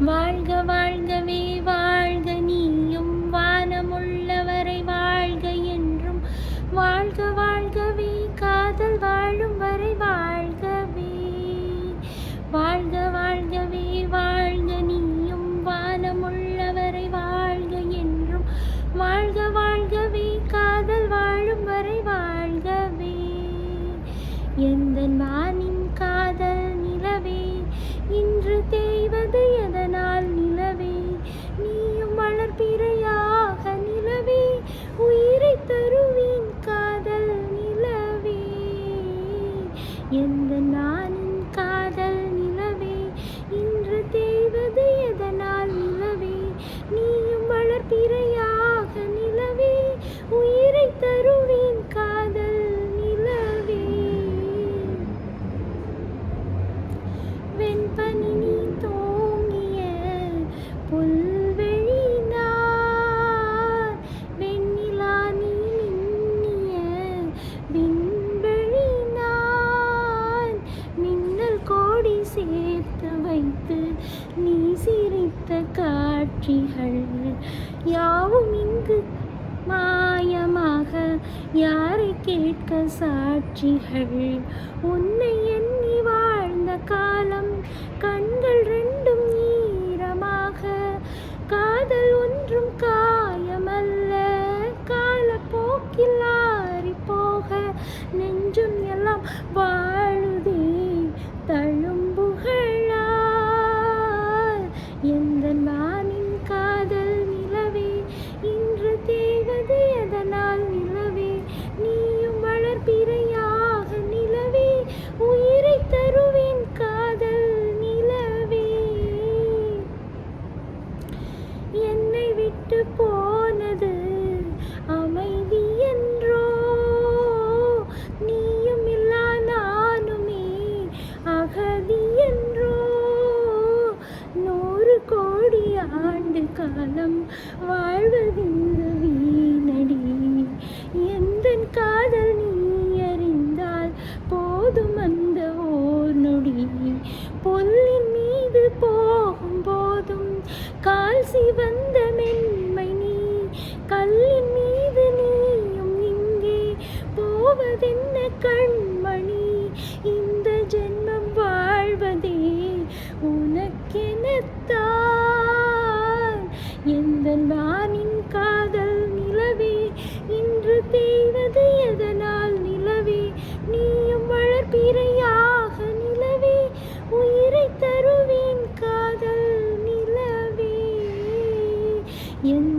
வாழ்க வாழ்கவே வாழ்க. நீயும் வானமுள்ளவரை வாழ்க என்றும். வாழ்க வாழ்கவே காதல் வாழும் வரை வாழ்கவே வாழ்க வாழ்கவே வாழ்க. நீயும் வானமுள்ளவரை வாழ்க என்றும். வாழ்க வாழ்கவே காதல் வாழும் வரை வாழ்கவே எந்த நானின் காதல் நிலவே. இன்று தேய்வது எதனால் நிலவே? நீயும் வளர்ப்பிறையாக நிலவே. உயிரை தருவேன் காதல் நிலவே. எந்த நாள் நீ சிரித்த காட்சிகள் யாவும் இங்கு மாயமாக. யாரை கேட்க சாட்சிகள்? உன்னை எண்ணி காலம் வாழ்வதிந்த வீணடி. எந்த காதல் நீ அறிந்தால் போதும் அந்த ஓர் நொடி. பொல்லின் மீது போகும் போதும் கால் சிவந்த மென்மை நீ. கல்லின் மீது நீயும் இங்கே போவதென்ன கண் எந்த